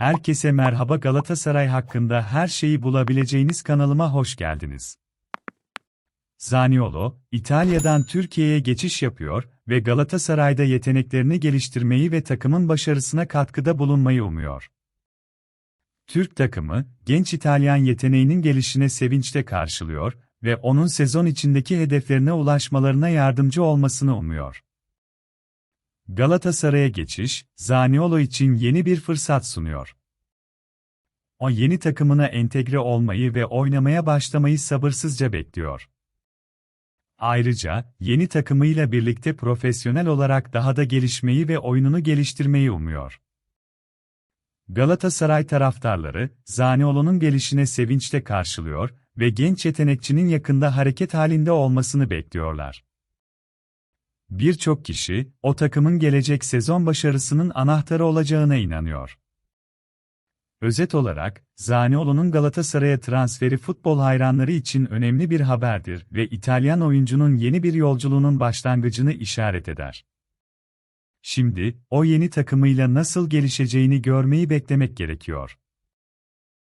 Herkese merhaba Galatasaray hakkında her şeyi bulabileceğiniz kanalıma hoş geldiniz. Zaniolo, İtalya'dan Türkiye'ye geçiş yapıyor ve Galatasaray'da yeteneklerini geliştirmeyi ve takımın başarısına katkıda bulunmayı umuyor. Türk takımı, genç İtalyan yeteneğinin gelişine sevinçle karşılıyor ve onun sezon içindeki hedeflerine ulaşmalarına yardımcı olmasını umuyor. Galatasaray'a geçiş, Zaniolo için yeni bir fırsat sunuyor. O yeni takımına entegre olmayı ve oynamaya başlamayı sabırsızca bekliyor. Ayrıca, yeni takımıyla birlikte profesyonel olarak daha da gelişmeyi ve oyununu geliştirmeyi umuyor. Galatasaray taraftarları, Zaniolo'nun gelişine sevinçle karşılıyor ve genç yetenekçinin yakında hareket halinde olmasını bekliyorlar. Birçok kişi, o takımın gelecek sezon başarısının anahtarı olacağına inanıyor. Özet olarak, Zaniolo'nun Galatasaray'a transferi futbol hayranları için önemli bir haberdir ve İtalyan oyuncunun yeni bir yolculuğunun başlangıcını işaret eder. Şimdi, o yeni takımıyla nasıl gelişeceğini görmeyi beklemek gerekiyor.